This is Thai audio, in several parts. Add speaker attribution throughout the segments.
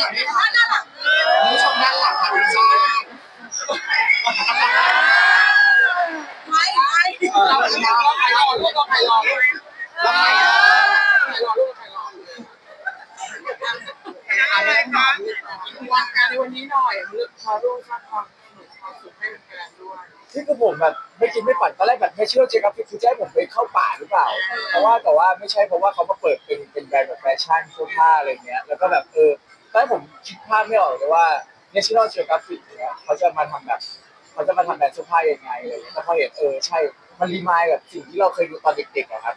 Speaker 1: หลังไม่ทันผู้ชมด้านหลังค่ะไม่ใช่
Speaker 2: ไม่ไม่
Speaker 1: เราใครรอใครรอลูกเราใครรอลูกเราใครรอใครรอลูกใครรออะไรคะวันการในวันนี้หน่อยเลือกพอรูปสร้างความสนุกความสุขให้แฟนด้วย
Speaker 3: ที่คือผมแบบไม่คิดไม่ฝันตอนแรกแบบไม่เชื่อเจครับคือจะให้ผมไปเข้าป่าหรือเปล่า เพราะว่าแต่ว่าไม่ใช่เพราะว่าเขามาเปิดเป็นเป็นแบรนด์แบบแฟชั่นเสื้อผ้าอะไรเงี้ยแล้วก็แบบเออ ภาพไม่ออกเลยว่า National Geographic เนี่ยเขาจะมาทำแบบเขาจะมาทำแบรนด์เสื้อผ้ายังไงอะไรเงี้ยแต่พอเห็นเออใช่ มันรีมายแบบสิ่งที่เราเคยดูตอนเด็กๆอะครับ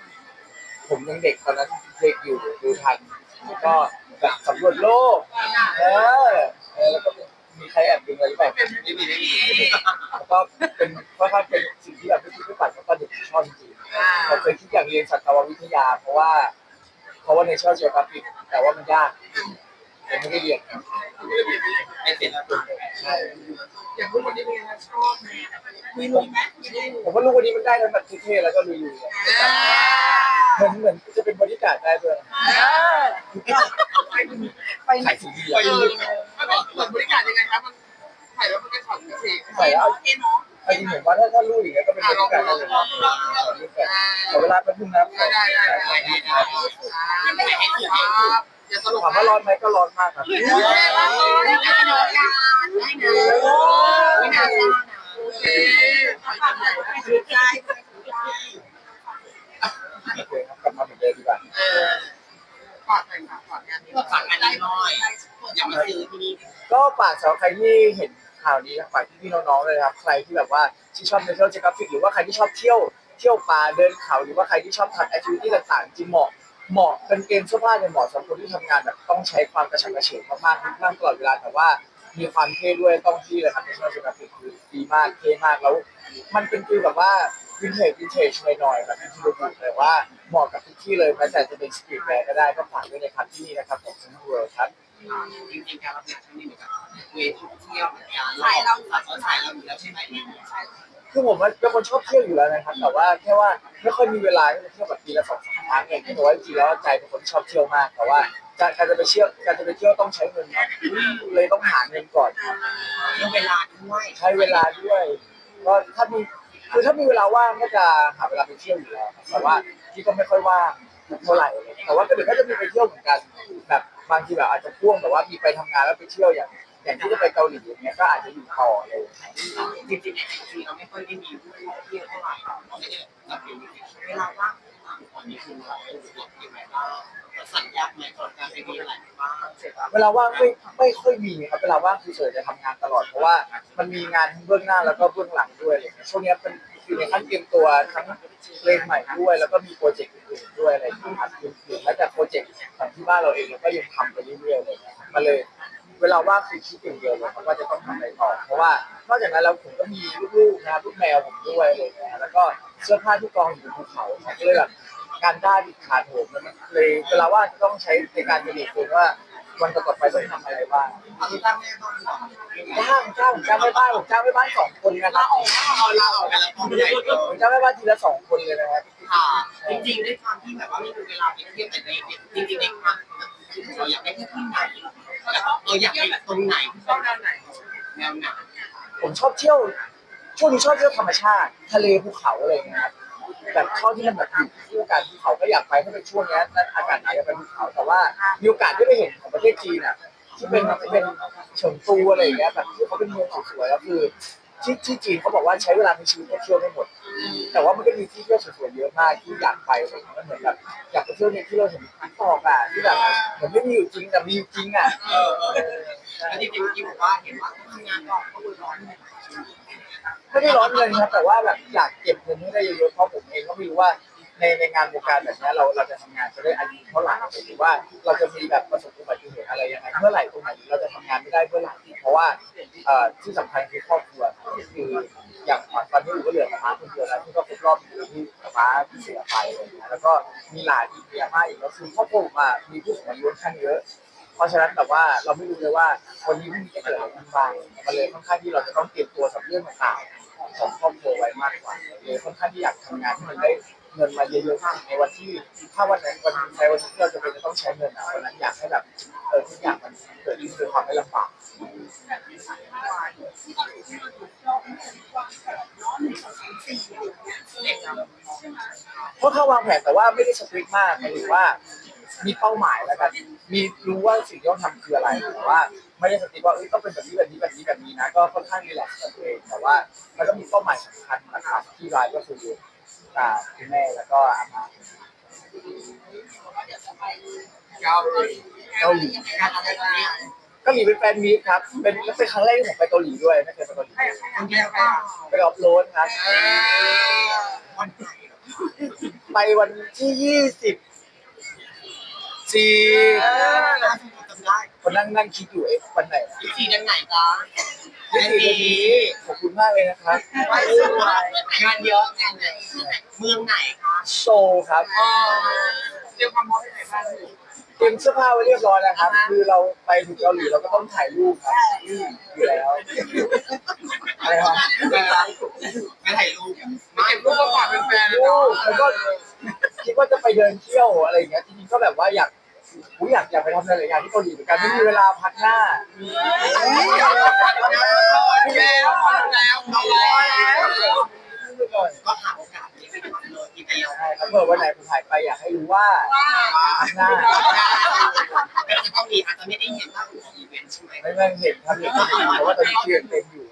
Speaker 3: ผมยังเด็กตอนนั้นเด็กอยู่ดูทันแล้วก็แบบสำรวจโลกเออเออแล้วก็มีใครแอบดูอะไรหรือเปล่า
Speaker 1: ไม่มีไม่มี
Speaker 3: แล้วก็เป็นค่อนข้างเป็นสิ่งที่แบบไม่คิดไม่ฝันเพราตอนเด็กชอบจริงๆผมเคยคิดอยากเรียนสัตววิทยา เพราะว่า เพราะว่าในชอบเจียกราฟิกแต่ว่ามันยาก ผมไม่ได้เรียนครับ
Speaker 1: ไอเสร็จแล้ว
Speaker 3: ใช่
Speaker 1: อย่างพวกวันนี้เป็นไงชอบไหม
Speaker 2: มีลุยไหมมีลุย
Speaker 3: ผมว่าลูกวันนี้มันได้ทั้งแบบเท่ๆแล้วก็ลุยๆเหมือนเหมือนจะเป็นบริการดได้ด้วย
Speaker 2: ไปไหน
Speaker 3: ขายสิ่งดี
Speaker 1: ไป
Speaker 3: อะ
Speaker 1: เลยมันเป็นเหมือนบริการยังไงครับมันถ่ายแล้วมันเป็นช็อตพิเศษ
Speaker 3: ใส่แล้ว
Speaker 2: เอ็นเนาะ
Speaker 3: เอาจริงผมว่าถ้าถ้าลูกอย่างเงี้ยก็เป็นบริการดได้เลยนะขอเวลาแป๊บนึงนะ
Speaker 1: ได้ได้ได้ได้ได้ไม่ให้ถูกครับ อย่าตลก
Speaker 3: ถามว่าร้อนไหมก็ร้อนมากครับ
Speaker 2: ได้ว่าโอ้ได้การได้นะไม่น่าซ่านะ
Speaker 1: โอเค
Speaker 2: ไม่ถือใจ
Speaker 3: โอเคครับกลับมาเหมือนเดิมดีกว่า
Speaker 1: เออฝากหน่อยครับฝากงานนี้ฝากงานนี้หน่อยอย่ามาซื้อที่นี่
Speaker 3: ก็ฝากสำหรับใครที่เห็นข่าวนี้นะฝากพี่ๆน้องๆเลยนะครับใครที่แบบว่าที่ชอบในเที่ยวเจกราฟิกหรือว่าใครที่ชอบเที่ยวเที่ยวป่าเดินเขาหรือว่าใครที่ชอบทำแอคทิวิตี้ต่างๆจริงเหมาะ เหมาะเป็นเกมเสื้อผ้าเนี่ยเหมาะสำหรับคนที่ทำงานแบบต้องใช้ความกระฉับกระเฉงมากๆนั่งตลอดเวลาแต่ว่ามีความเท่ด้วยต้องที่เลยครับในเที่ยวเจกราฟิกคือดีมากเท่มากแล้ว มันเป็นฟีลแบบว่าวินเทจวินเทจหน่อยๆแบบที่เราบอกเลยว่าเหมาะกับทุกที่เลยแม้แต่จะเป็นสตรีทแวร์ก็ได้ก็ฝากด้วยนะครับที่นี่นะครับของซันเวิร์ครับ
Speaker 1: จริงๆการรับงานครั้งนี้เหมือนกับเวทีเที่ยวเหมือนกันถ่ายเราถ่ายเราอยู่แล้วใช่ไหมใช่
Speaker 3: คือผมเป็นคนชอบเที่ยวอยู่แล้วนะครับแต่ว่าแค่ว่าไม่ค่อยมีเวลาที่จะเที่ยวแบบปีละสองสามครั้งเองที่บอกว่าจริงๆแล้วใจเป็นคนที่ชอบเที่ยวมาก แต่ว่าการการจะไปเที่ยวการจะไปเที่ยวต้องใช้เงินครับเลยต้องหาเงินก่อนครับ
Speaker 1: เรื่องเวลาด้วย
Speaker 3: ใช้เวลาด้วยก็ถ้ามีคือถ้ามีเวลาว่างก็จะหาเวลาไปเที่ยวอยู่แล้วครับแต่ว่าที่ก็ไม่ค่อยว่างเท่าไหร่แต่ว่าก็เดี๋ยวก็จะมีไปเที่ยวเหมือนกัน แบบบางทีแบบอาจจะพ่วงแบบว่ามีไปทำงานแล้วไปเที่ยวอย่าง อย่างที่จะไปเกาหลีอย่างเงี้ยก็อาจจะอยู่ต่อเลย
Speaker 1: จริงๆในไอจีเราไม่ค่อยได้มีผู้เที่ยวเท่าไหร่เราไม่ได้เวลาว่างตอนนี้คือเราสะดวกยังไงบ้าสัญญาไหมก่อนการไปมีอะไรบ้าง
Speaker 3: เวลาว่างไม่ไม่ค่อยมีครับเวลาว่างคือเฉยจะทำงานตลอดเพราะว่ามันมีงานทั้งเบื้องหน้าแล้วก็เบื้องหลังด้วยเงี้ยช่วงนี้เป็นอยู่ในขั้นเตรียมตัวทั้งเพลงใหม่ด้วยแล้วก็มีโปรเจกต์อื่นๆด้วยอะไรที่อัดอื่นๆแล้วแต่โปรเจกต์ของที่บ้านเราเองเราก็ยังทำไปเรื่อยๆเลยมันเลย เวลาว่างคือคิดอย่างเดียวเลยครับว่าจะต้องทำอะไรต่อเพราะว่านอกจากนั้นแล้วผมก็มีลูกๆนะครับลูกแมวผมด้วยอะไรเลยนะแล้วก็เสื้อผ้าที่กองอยู่บนภูเขาผมก็เลยแบบการด้าดิขาดผมมันเลยเวลาว่างจะต้องใช้ในการเรียนรู้ว่าวันต่อๆไปต้องทำอะไรบ้าง
Speaker 1: เอาที่ตั้งแม่บ้าน
Speaker 3: จ้างจ้างผมจ้างแม่บ้านผมจ้างแม่บ้านสองคนนะครับ
Speaker 1: เอาเราออกกันแล้วพอใหญ่เกิน
Speaker 3: ผมจ้างแม่บ้านทีละสองคนเลยนะครับ
Speaker 1: ค่ะจริงๆด้วยความที่แบบว่าไม่มีเวลาไปเที่ยวแต่ในจริงๆในความคือ เราอยากไปที่ที่ไหนเอออยากไปตรงไหนชอบแนวไหนแนวไหน
Speaker 3: ผมชอบเที่ยวช่วงนี้ชอบเที่ยวธรรมชาติ ทะเลภูเขาอะไรเงี้ยครับแบบชอบที่มันแบบอยู่ที่อกาศภูเขาก็อยากไปถ้าเป็นช่วงเนี้ยอากาศหนาวอยากไปภูเขาแต่ว่ามีโอกาสได้ไปเห็นของประเทศจีนอะที่เป็นที่เป็นเฉิงตูอะไรอย่างเงี้ยแบบที่เขาเป็นเมืองสวยๆแล้วคือที่ที่จีนเขาบอกว่าใช้เวลาในชีวิตเที่ยวไม่หมด แต่ว่ามันก็มีที่เที่ยวสวยๆเยอะมากที่อยากไปอะไรอย่างเงี้ยมันเหมือนแบบอยากไปเที่ยวในที่เราเห็นติ๊กตอกอะที่แบบเหมือนไม่มีอยู่จริงแต่มีอยู่จริงอะ
Speaker 1: เออเออแล้วจริงๆเมื่อกี้บอกว่าเห็นว่าทำงานก็ก็ร้อน
Speaker 3: ไม่ได้ร้อนเงินครับแต่ว่าแบบอยากเก็บเงินให้ได้เยอะๆเพราะผมเองก็ไม่รู้ว่า ในในงานวงการแบบนี้เราเราจะทำงานจะได้อายุเท่าไหร่หรือว่าเราจะมีแบบประสบอุบัติเหตุอะไรยังไงเมื่อไหร่ตรงไหนเราจะทำงานไม่ได้เมื่อไหร่เพราะว่าเอ่อที่สำคัญคือครอบครัวคืออย่างตอนนี้อยู่ก็เหลือป้าคนเดียวแล้วที่ก็ครบรอบปีที่ป้าที่เสียไปอะไรอย่างเงี้ยแล้วก็มีหลานอีกเมียมากอีกแล้วคือครอบครัวผมอะมีผู้สูงอายุค่อนข้างเยอะ เพราะฉะนั้นแบบว่าเราไม่รู้เลยว่าวันนี้พรุ่งนี้จะเกิดอะไรขึ้นบ้างมันเลยค่อนข้างที่เราจะต้องเตรียมตัวกับเรื่องต่างๆ ของครอบครัวไว้มากกว่าเลยค่อนข้างที่อยากทำงานที่มันได้เงินมาเยอะๆในวันที่ถ้าวันไหนวันในวันที่เราจะเป็นจะต้องใช้เงินอะวันนั้นอยากให้แบบเออทุกอย่างมันเกิดขึ้นโดความไม่ลำบากเพราะถ้าวางแผนแต่ว่าไม่ได้สตริกมากหมายถึงว่า มีเป้าหมายแล้วกันมีรู้ว่าสิ่งที่ต้องทำคืออะไรแต่ว่า ไม่ได้สติว่าเอ้ยต้องเป็นแบบนี้แบบนี้แบบนี้แบบนี้นะ ก็ค่อนข้างรีแลกซ์กับตัวเองแต่ว่ามันก็มีเป้าหมายสำคัญนะครับที่รายก็คืออ่าคุณแม่แล้วก็อาม่า
Speaker 2: เกาหลี
Speaker 3: เกาหลี
Speaker 1: การอะไรแบบนี้
Speaker 3: เกาหลีเป็นแฟนมีตครับ เป็นเป็นครั้งแรกที่ผมไปเกาหลีด้วยไม่เคยไปเกาหลี
Speaker 1: คนเดียวก็
Speaker 3: ไปออฟโรดครับ
Speaker 1: วันไหน
Speaker 3: ไปวันที่ยี่สิบสี่
Speaker 1: ล่าสุดจำได้
Speaker 3: คนนั่งนั่งคิดอยู่เอ๊ะวันไหน
Speaker 1: อีกทียังไงคะ
Speaker 3: ยี่สิบวันนี้ขอบคุณมากเลยนะครับ
Speaker 1: ไปสวยงานเยอะงานใหญ่เมืองไหนคะ
Speaker 3: โซลครับ
Speaker 1: เตรียมความพร้อมยังไงบ้าง
Speaker 3: เตรียมเสื้อผ้าไว้เรียบร้อยแล้วครับ คือเราไปถึงเกาหลีเราก็ต้องถ่ายรูปครับอยู่แล้วอะไรครับ
Speaker 1: ไม่ถ่ายรูปมาเก็บรูปมาฝากแฟนๆ
Speaker 3: รูปแล้วก็คิดว่าจะไปเดินเที่ยวอะไรอย่างเงี้ยจริงๆก็แบบว่าอยาก อุ๊ยอยากอยากไปทำอะไรหลายอย่างที่เกาหลีเหมือนกันไม่มีเวลาพักหน้า
Speaker 1: แล้วแล้วแล้ว
Speaker 3: ก่อน
Speaker 1: ก็หาโอกาสที่ไปทำเลยอีเดียว
Speaker 3: ใช่ครับเผื่อวันไหนผมถ่ายไปอยากให้รู้ว่าพักหน้า
Speaker 1: ก็จะต้องมีอาจจะไม่ได้เห็นภาพของอีเวนต์ใช่ไหม
Speaker 3: ไม่ไม่เห็นครับเห็นเพราะว่าตอนนี้เรียนเต็มอยู่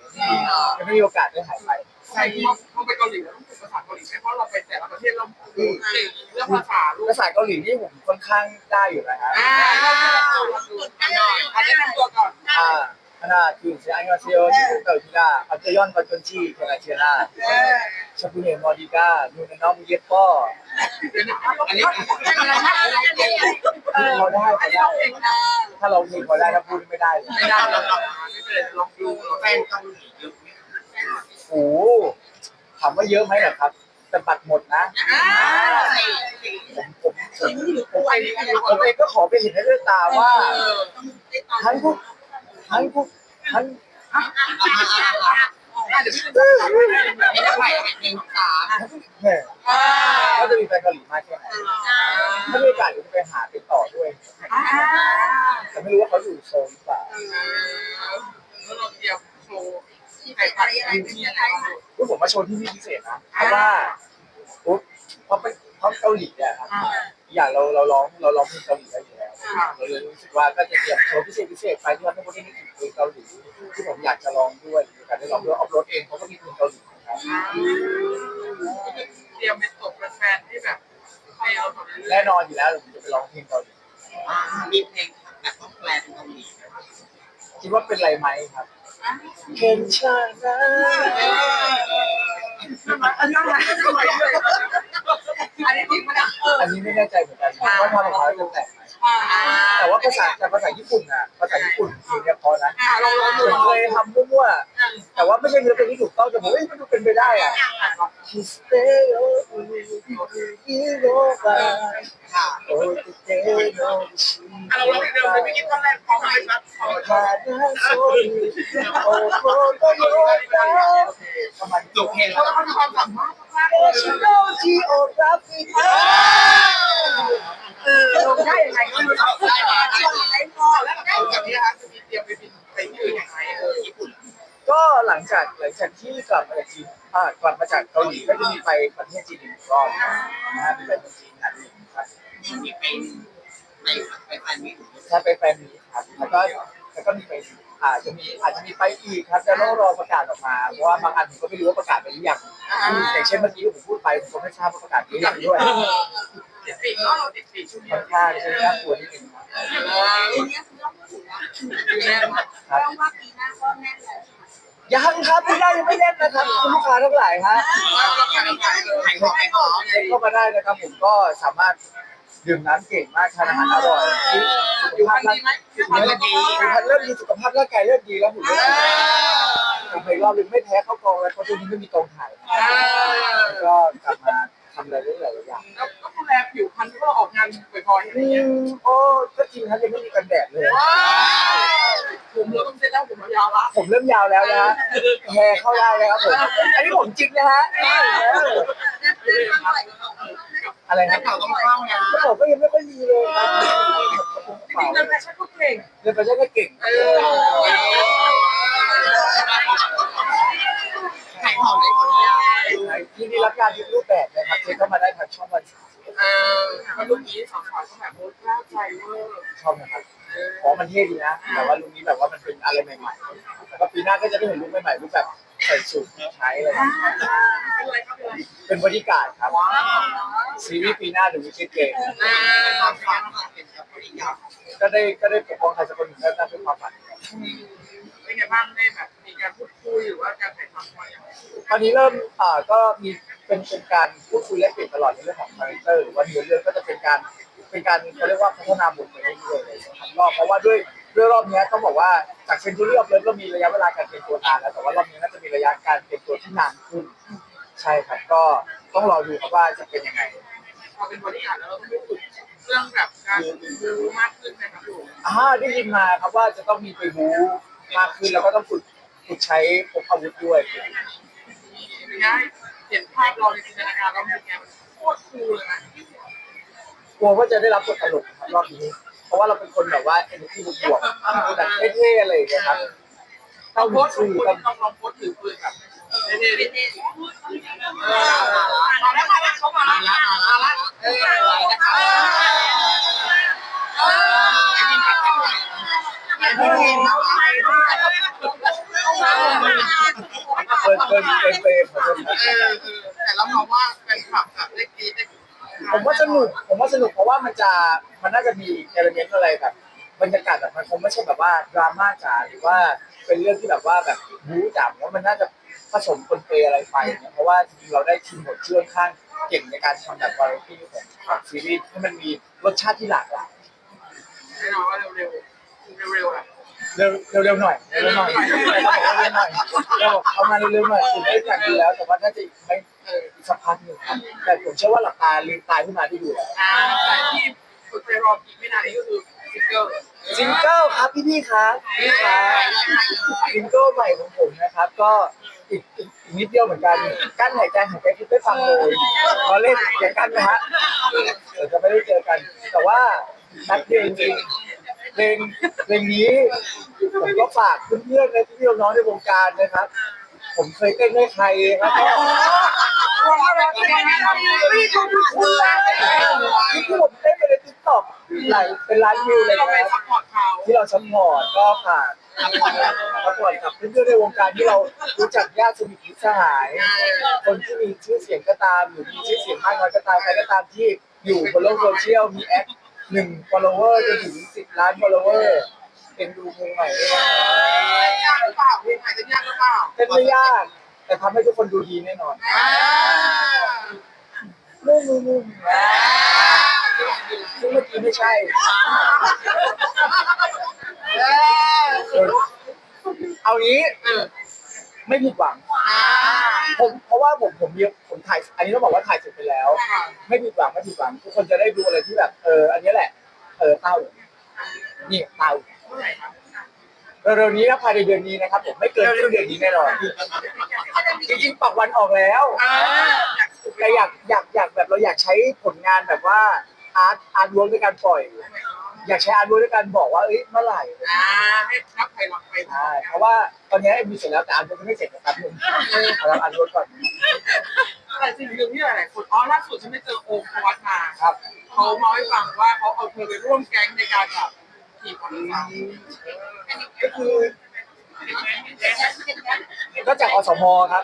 Speaker 3: ยังไม่มีโอกาสได้ถ่ายไป
Speaker 4: ใช่ที่เขาไปเกาหลีแล้วต้อง ษาเกาหลีไหมเพราะเราไปแต่ละประเทศเราเก่งเรื่องภาษาลูก
Speaker 3: ภาษาเกาหลีนี่ผมค่อนข้างได้อยู่นะฮะ
Speaker 4: อ่าอันนี้ทำตัวก่อน
Speaker 3: อ่า하나둘셋안녕하세요지금부터우리가박재현박전지제가지나 샤프의머리가눈은너무예뻐
Speaker 4: อันนี้
Speaker 3: พอได้พอได้ถ้าเราเพลงพอได้ถ้าพูดไม่ได้
Speaker 4: ไม่ได้เราไม่เป็นลองดู
Speaker 1: แฟนเกาหลีเยอะไหม
Speaker 3: โอ้ ถามว่าเยอะไหมเหรอครับแต่บัตรหมดนะผมผมผมผมเองผมเองก็ขอไปเห็นให้ด้วยตาว่า ทั้งพวกทั้งพวกทั้ง
Speaker 4: เดี๋ยวพี่จะ
Speaker 1: ไม่ได้ไหวเพลงสาม
Speaker 3: ก็จะมีแฟนเกาหลีมากแค่ไหนถ้ามีโอกาสจะไปหาติดต่อด้วยแต่ไม่รู้ว่าเขาอยู่โซนหรือเปล่า
Speaker 4: แล้วเราเตรียมโชว์ ไก่ผัดอะไรเป็นยังไง
Speaker 3: คือผมมาโชว์ที่นี่พิเศษนะเพราะว่าปุ๊บเพราะเป็นเพราะเกาหลีเนี่ยครับอย่างเราเราร้องเราร้องเพลงเกาหลีได้อยู่แล้วเราเลยรู้สึกว่าก็จะเตรียมโชว์พิเศษพิเศษไปที่ว่าทุกคนได้นึกถึงเพลงเกาหลีที่ผมอยากจะร้องด้วยมีโอกาสได้ร้องด้วยออฟโรดเองเขาก็มีเพลงเกาหลีนะครับ
Speaker 4: เตรียมเป็นตกแฟนที่แบบให้เราทำ
Speaker 3: แน่นอนอยู่แล้วเดี๋ยวผมจะไปร้องเพลงเกาหลี
Speaker 1: มีเพลงแบบต้องแปลเป็นเกาหลี
Speaker 3: คิดว่าเป็นไรไหมครับ เคนชานะ
Speaker 4: อันนี้อันนี้จริงปะเนี่ย
Speaker 3: อันนี้ไม่แน่ใจเหมือนกันว่าทำออกมาแล้วจะแตกไหมแต่ว่าภาษาแต่ภาษาญี่ปุ่นอะภาษาญี่ปุ่นเพลงเนี่ยพอนะ
Speaker 4: เราลอง
Speaker 3: ผ
Speaker 4: ดู
Speaker 3: มเคยทำมั่วๆแต่ว่าไม่ใช่เนื้อเพลงที่ถูกต้องแต่ผมเอ้ยมันดูเป็นไปได้อะ Histeo Iroba O te no
Speaker 4: เราลองเดิมเลย ไม่คิดตอนแรกพอไม่ชัด
Speaker 3: Hana sori O koto yoga ประมา
Speaker 1: จบเพลง
Speaker 4: เพราะเรามีความสามารถมากเลย
Speaker 3: National Geographic
Speaker 4: เออลงได้ยังไงก็ไม่รู้ได้มาได้พอแล้วก็แบบนี้ฮะจะมีเตรียมไปบินไปที่อื่นยังไงเออ
Speaker 1: ญี่ปุ่น
Speaker 3: ก็หลังจากหลังจากที่กลับมาจากจีนอ่ากลับมาจากเกาหลีก็จะมีไปประเทศจีนอีกรอบนะฮะไปประเทศจีนอันหนึ่งครับ
Speaker 1: มีเป็นไปไปแฟนมิตร
Speaker 3: ถ้าไปแฟนมีตครับแล้วก็แล้วก็มีไปอาจจะมีอาจจะมีไปอีกครับแต่ต้องรอประกาศออกมาเพราะว่าบางอันผมก็ไม่รู้ว่าประกาศไปหรือยังอย่างเช่นเมื่อกี้ผมพูดไปผมก็ไม่ทราบว่าประกาศไปหรือยังด้วย
Speaker 4: ติดปีกเนาะเราติดปีกช่วงนี้
Speaker 3: ค่อนข้างใช่น่ากลัวนิดนึงครับ
Speaker 4: แน่น
Speaker 3: ครับยังครับไม่ได้ยังไม่แน่นนะครับคุณลูกค้าทั้งหลายฮะ
Speaker 4: เราขายขายเลย
Speaker 1: ขายของขายของ
Speaker 3: เช็คเข้ามาได้นะครับผมก็สามารถ ดื่มน้ำเก่งมากทานอาหารอร่อยสุข
Speaker 4: อยู่
Speaker 3: ภา
Speaker 4: พั
Speaker 3: พ
Speaker 4: น
Speaker 3: ร่าง
Speaker 4: ดีไหมอยู่พันดี
Speaker 3: สุขภาพเริ่มดีสุขภาพร่างกายเริ่มดีแล้วผมเริ่มดีผมไปรอบนึงไม่แพ้เข้ากองแล้วเพราะช่วงนี้ไม่มีกองถ่ายแล้วก็กลับมาทำอะไรได้หลายอย่าง
Speaker 4: แล้วก็ดูแลผิวพรรณที่เราออกงานบ่อยๆอะไร
Speaker 3: อื
Speaker 4: เงี้ย
Speaker 3: มโอ้ก็จริงครับยังไม่มีกันแดดเลย
Speaker 4: ผมเราต้องเซ็ตแล้วผมยาวละ
Speaker 3: ผมเริ่มยาวแล้วนะฮะแฮร์เข้าได้แล้วครับผมอันนี้ผมจริงนะฮะ อะไร
Speaker 1: แต่
Speaker 3: นะ
Speaker 1: เขาต้องเข้านะ
Speaker 3: ก็ผมก็ยังไม่ค่อยมีเลยครับขอบคุณทุก
Speaker 4: จ
Speaker 3: เป่า
Speaker 4: ริงๆเดินแฟชั่นก็เก่ง
Speaker 3: เดินไปได้ก็เก่ง
Speaker 4: เออ
Speaker 1: ขายของได้คนเดียว
Speaker 3: ที่นี่รับงานทุกรูปแบบนะครับเช็คเข้ามาได้ทางช่องวัน
Speaker 4: เออแล้วลูกนี้สาวๆก็แบบโอ้กล้าใจเวอร์
Speaker 3: ช่องนะครับอ๋อมันเท่ดีนะ แต่ว่าลุคนี้แบบว่ามันเป็นอะไรใหม่ๆแล้วก็ปีหน้าก็จะได้เห็นลุคใหม่ๆรูปแบบ ใส่สูทใช้อะไรแบบนี้
Speaker 4: เป็นอะไรครับเป็นอะไร
Speaker 3: เป็นบริการดครับซีรีส์ปีหน้าหรือวิคิดเกม
Speaker 4: อ่า
Speaker 1: ความฝันเป็นแบบบริการ
Speaker 3: ก็ได้ก็ได้ปกป้องใครสักคนหนึ่งนั่นเป็นความฝัน
Speaker 4: เป็นไงบ้างได้แบบมีการพูดคุยหรือว่าการถ่ายทำมาอย่างไร
Speaker 3: ตอนนี้เริ่มอ่าก็มีเป็นเป็นการพูดคุยแลกเปลี่ยนตลอดในเรื่องของคาแรคเตอร์หรือว่าเนื้อเรื่องก็จะเป็นการเป็นการเขาเรียกว่าพัฒนาบทไปเรื่อยๆเลยนะครับรอบเพราะว่าด้วย ด้วยรอบนี้ต้องบอกว่าจากเซนจูรี่ออฟเลิฟเรามีระยะเวลาการเตรียมตัวนานแล้วแต่ว่ารอบนี้น่าจะมีระยะการเตรียมตัวที่นานขึ้น ใช่ครับก็ต้องรอดูครับว่าจะเป็นยังไง
Speaker 4: พอเป็นบริการแล้วเราต้องไปฝึกเรื่องแบบการดูมากขึ้นนะครับลูก
Speaker 3: อ่าได้ยินมาครับว่าจะต้องมีไปบู๊มากขึ้นแล้วก็ต้องฝึกฝึกใช้พกอาวุธด้วย
Speaker 4: เป็นไงเห็นภาพเราในจินตนาการเราเป็นไงโคตรคูลเลยนะ
Speaker 3: กลัวว่าจะได้รับบทตลกครับรอบนี้ เพราะว่าเราเป็นคนแบบว่าเอ็นที่บวกๆแบบเท่ๆอะไรอย่างเงี้ยครับ
Speaker 4: เรา
Speaker 3: เต้า
Speaker 4: โพ
Speaker 3: หู
Speaker 4: สต์
Speaker 3: ชื่อ
Speaker 4: คุณ
Speaker 3: ต้อง
Speaker 4: ต้องลองโพสต์ถือปืนแบบเท่ๆดิเออมาแล้วมาแล้วเขามาแล้วมาแล้วเออนะคะเออไอ้นี่ขัดกันหน่อยไอ้พวกนี้เอาไปเข้ามา
Speaker 3: เปิดเปิดเปิดเปิดขอโทษครับ
Speaker 4: เออเออแต่เรามองว่าแฟนคลับแบบได้กรี๊ดได้
Speaker 3: ผมว่าสนุกผมว่าสนุกเพราะว่ามันจะ มันน่าจะมีเอลเมนต์อะไรแบบบรรยากาศแบบมันคงไม่ใช่แบบว่าดราม่าจ๋าหรือว่าเป็นเรื่องที่แบบว่าแบบบู๊จ๋าว่ามันน่าจะผสมปนเปอะไรไปเนี่ยเพราะว่าจริงๆเราได้ทีมบทเชื่อข้างเก่งในการทำแบบวาไรตี้ของของซีรีส์ให้มันมีรสชาติที่หลากหลาย
Speaker 4: แน่นอนว่าเร็วๆเร็วๆอะ
Speaker 3: เร็วเร็วๆหน่อยเร็วๆหน่อยเราบอกว่าเร็วหน่อยเราบอกเอามาเร็วๆหน่อยถึงได้จากดีแล้ว แต่ว่าน่าจะอีกไม่เอออีกสักพักหนึ่งแต่ผมเชื่อว่าหลับตาลืมตาขึ้นมาที่ดูแล้ว
Speaker 4: อ่าแต่ที่ ฝึกไปรออีกไม่นานนี้ก็คือซิงเกิล
Speaker 3: ซิงเกิลครับพี่พี่ๆครับพี่ครับซิงเกิลใหม่ของผมนะครับ ก็อีกอีกอีกนิดเดียวเหมือนกันกั้นหายใจหายใจคิดไม่ฟังเลยตอนเล่นอย่ากั้นนะฮะเดี๋ยวจะไม่ได้เจอกัน แต่ว่านัดเดียวจริงๆเพลงเพลงนี้ผมก็ฝากเพื่อนๆและพี่ๆน้องๆในวงการนะครับ ผมเคยเต้นให้ใครครับ ที่ที่ผมเต้นไปในทิกตอกหลายเป็นล้านวิวเลย
Speaker 4: เราไป
Speaker 3: นะครับ
Speaker 4: ซัพพอร์ตเขา
Speaker 3: ที่เราซัพพอร์ตก็ฝากซัพพอร์ตกับเพื่อนๆในวงการที่เรารู้จักญาติสนิทมิตรสหาย คนที่มีชื่อเสียงก็ตามหรือมีชื่อเสียงมากน้อยก็ตามใครก็ตามที่อยู่บนโลกโซเชียลมีแอคหนึ่ง follower จนถึงสิบล้าน follower เป็นดูเพลงใหม่ด้วยนะ
Speaker 4: ยากหรือเปล่าเพลงอาจจะยากหรือเปล่า
Speaker 3: เต้นไม่ยาก แต่ทำให้ทุกคนดูดีแน่นอน
Speaker 4: อ่า
Speaker 3: นุ่มๆนุ่มๆนะซึ่งเมื่อกี้ไม่ใช่
Speaker 4: เออ
Speaker 3: เออเอางี้
Speaker 4: เออ
Speaker 3: ไม่ผิดหวัง
Speaker 4: อ่า
Speaker 3: ผมเพราะว่าผมผมมีผมถ่าย อันนี้ต้องบอกว่าถ่ายเสร็จไปแล้ว ไม่ผิดหวังไม่ผิดหวังทุกคนจะได้ดูอะไรที่แบบเอออันนี้แหละ เออเต้านี่เต้า เร็วๆนี้นะภายในเดือนนี้นะครับผมไม่เกินครึ่งเดือนนี้แน่นอนจริงๆปักวันออกแล้ว
Speaker 4: อ่า
Speaker 3: แต่อยากอยากอยากแบบเราอยากใช้ผลงานแบบว่าอาร์ตอาร์ตเวิร์กในการปล่อย อยากใช้อาร์ตเวิร์กในการบอกว่าเอ้ยเมื่อไหร่
Speaker 4: อ่าให้นับไปหลักไป
Speaker 3: ใช่เพราะว่าตอนนี้มีเสร็จแล้วแต่อาร์ตเวิร์กยังไม่เสร็จนะครับนึงเอาอาร์ตเวิร์กก่อน
Speaker 4: แต่สิ่งหนึ่งที่หลายๆคนอ๋อล่าสุดฉันไปเจอโอมพวัตมา
Speaker 3: ครับ
Speaker 4: เขาเมาให้ฟังว่าเขาเอาเธอไปร่วมแก๊งในการแบบ ขี่มอเตอร์ไซค์
Speaker 3: ก็คือก็จากอสมครับ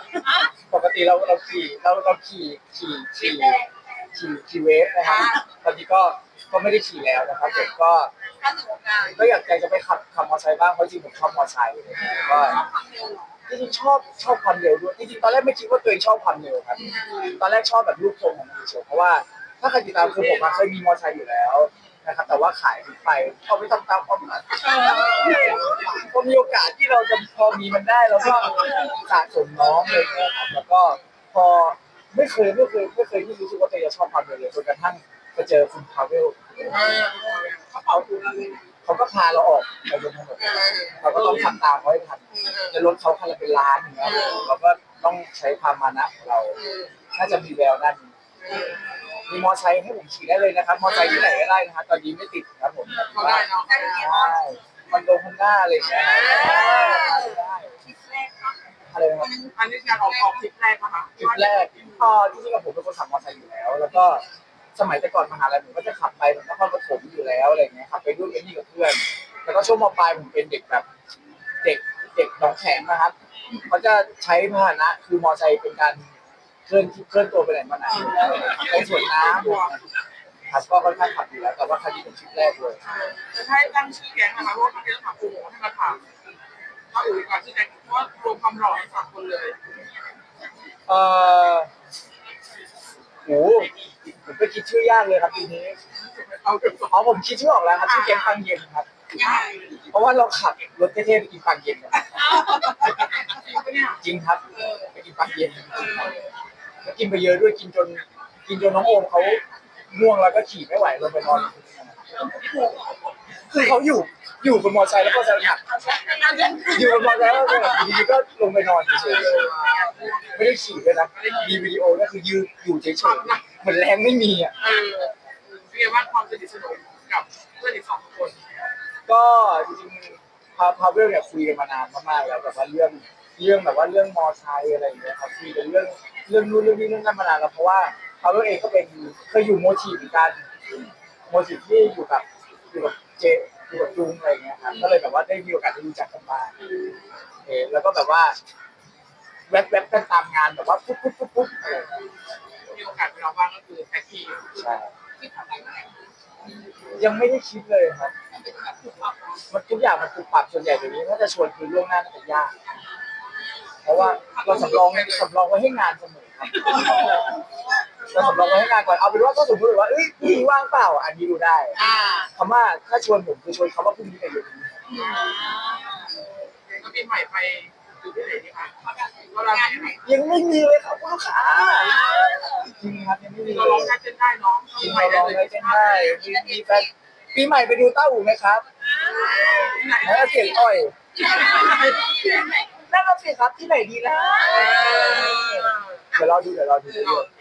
Speaker 3: ปกติเราเราขี่เราเราขี่ขี่ขี่ขี่ขี่เวฟนะครับตอนนี้ก็ก็ไม่ได้ขี่แล้วนะครับผมก็
Speaker 2: เข้าสู่วงการ
Speaker 3: ก็อยากจะไปขับขับมอเตอร์ไซค์บ้างเพราะจริงผมชอบมอเตอร์ไซค์ก็จริงๆชอบชอบความเร็วด้วยจริงๆตอนแรกไม่คิดว่าตัวเองชอบความเร็วครับ ตอนแรกชอบแบบรูปทรงของมันเฉยๆเพราะว่าถ้าใครติดตามคือผมอะเคยมีมอเตอร์ไซค์อยู่แล้ว นะครับแต่ว่าขายทิ้งไปเอาไปทำตามความฝันพอมีโอกาสที่เราจะพอมีมันได้เราก็สะสมน้องเลยนะครับแล้วก็พอไม่เคยไม่เคยไม่เคยที่รู้สึกว่าตัวเองจะชอบความเร็วเลยจนกระทั่งไปเจอคุณพาเวล
Speaker 4: เออ
Speaker 3: เขาเขาก็พาเราออกไปบนถนนเราก็ต้องทำตามเขาให้ทันจะรถเขาคันละเป็นล้านอย่างเงี้ยเราก็ต้องใช้ความมานะของเรา น่าจะมีแววด้านนี้ มีมอไซค์ให้ผมขี่ได้เลยนะครับ มอไซค์ที่ไหนก็ได้นะครับตอนนี้ไม่ติดครับผม
Speaker 4: เขาได้เนาะ
Speaker 2: ได้กี่ค
Speaker 3: ใช่
Speaker 2: น
Speaker 3: คอนโดคอนด้าอะไรอย่างเงี้ยได้
Speaker 2: คลิปแรกก็
Speaker 3: อะไรนะครับ
Speaker 4: อันนี้การออกออกคลิปแรกนะคะ
Speaker 3: ทริปแรกก็จริงๆกับผมเป็นคนขับมอเตอร์ไซค์อยู่แล้ว แล้วก็สมัยแต่ก่อนมหาลัยผมก็จะขับไปผมนครปฐมอยู่แล้วอะไรเงี้ยขับไปด้วยกันนี่กับเพื่อน แล้วก็ช่วงมปลายผมเป็นเด็กแบบเด็กเด็กหนองแขมนะครับเขาจะใช้พาหนะคือมอเตอร์ไซค์เป็นการ เคลื่อนเคลื่อนตัวไปไหนมาไหนไปสวนน้ำครับก็ค่อนข้างขับอยู่แล้วแต่ว่าครั้งนี้เป็นทริปแรกเลย
Speaker 4: จะให้ตั้งชื่อแก๊งนะคะเพราะว่าครั้งนี้ต้องถามโปรโมทให้มาถามก็อื่นก่อนชื่อแก๊งเพราะว่ารวมความหล่อทั้งสามคนเลย
Speaker 3: เออโหผมก็คิดชื่อยากเลยครับทีนี้
Speaker 4: เอาเกือบสอง
Speaker 3: อ๋อผมคิดชื่อออกแล้วครับชื่อเกมปังเย็นครับ เพราะว่าเราขับรถเท่ๆไปกินปังเย็นกัน
Speaker 4: จริงปะเนี่ย
Speaker 3: จริงครับไปกินปังเย็น แล้วกินไปเยอะด้วยกินจน กินจนน้องโอมเขาง่วงแล้วก็ขี่ไม่ไหวลงไปนอนคือเขาอยู่อยู่บนมอเตอร์ไซค์แล้วก็จะหนักอยู่บนมอเตอร์ไซค์แล้วก็แบบอยู่ดีๆก็ลงไปนอนเฉยๆไม่ได้ขี่เลยนะมีวิดีโอก็คือยืนอยู่เฉยๆเหมือนแรงไม่มีอะ
Speaker 4: เออเป็นไงบ้างความสนิทสนมกับเพื่อนอีกสองคน
Speaker 3: ก็จริงๆพาพาเรื่องเนี่ยคุยกันมานานมากๆแล้วแบบว่าเรื่อง เรื่องแบบว่าเรื่องมอไซค์อะไรอย่างเงี้ยครับคุยกันเรื่องเรื่องนู้นเรื่องนี้เรื่องนั้นมานานแล้วเพราะว่าเรื่องเองก็เป็นเคยอยู่โมทีเหมือนกัน โมทีที่อยู่กับอยู่กับเจอยู่กับจุงอะไรอย่างเงี้ยครับก็เลยแบบว่าได้มีโอกาสได้รู้จักกันบ้างเออแล้วก็แบบว่าแวบๆกันตามงานแบบว่าปุ๊บปุ๊บปุ๊บปุ๊บเออ
Speaker 4: มีโอกาสไปเราบ้างก็คือแท็กทีม
Speaker 3: ใช่ยังไม่ได้คิดเลยครับมันทุกอย่างมันถูกปรับส่วนใหญ่เดี๋ยวนี้ถ้าจะชวนคือล่วงหน้าน่าจะยาก เพราะว่าเราสำรองสำรองไว้ให้งานเสมอครับเราสำรองไว้ให้งานก่อนเอาเป็นว่าถ้าสมมติว่าเอ้ยพรุ่งนี้ว่างเปล่าอันนี้ดูได้
Speaker 4: อ่า
Speaker 3: คำว่าถ้าชวนผมคือชวนคำว่าพรุ่งนี้กับเย็นนี้
Speaker 4: ก็ปีใหม่ไปอยู่ที่ไหนดีคะเราเรา
Speaker 3: ยังไม่มีเลยครับคุณลูกค้าจริงครับยังไม่มี
Speaker 4: เรา
Speaker 3: เล
Speaker 4: ลอง
Speaker 3: ย
Speaker 4: ได้เต้นได้น้อง
Speaker 3: จริงเราลองเลยเป็นได้มีมีแฟนปีใหม่ไปดูเต้าหูไหมครับแล้วเสียงอ่อย นั่นก็สิครับที่ไหนดีล่ะ เดี๋ยวเราดูเดี๋ยวรอดูเดี๋ยวราดู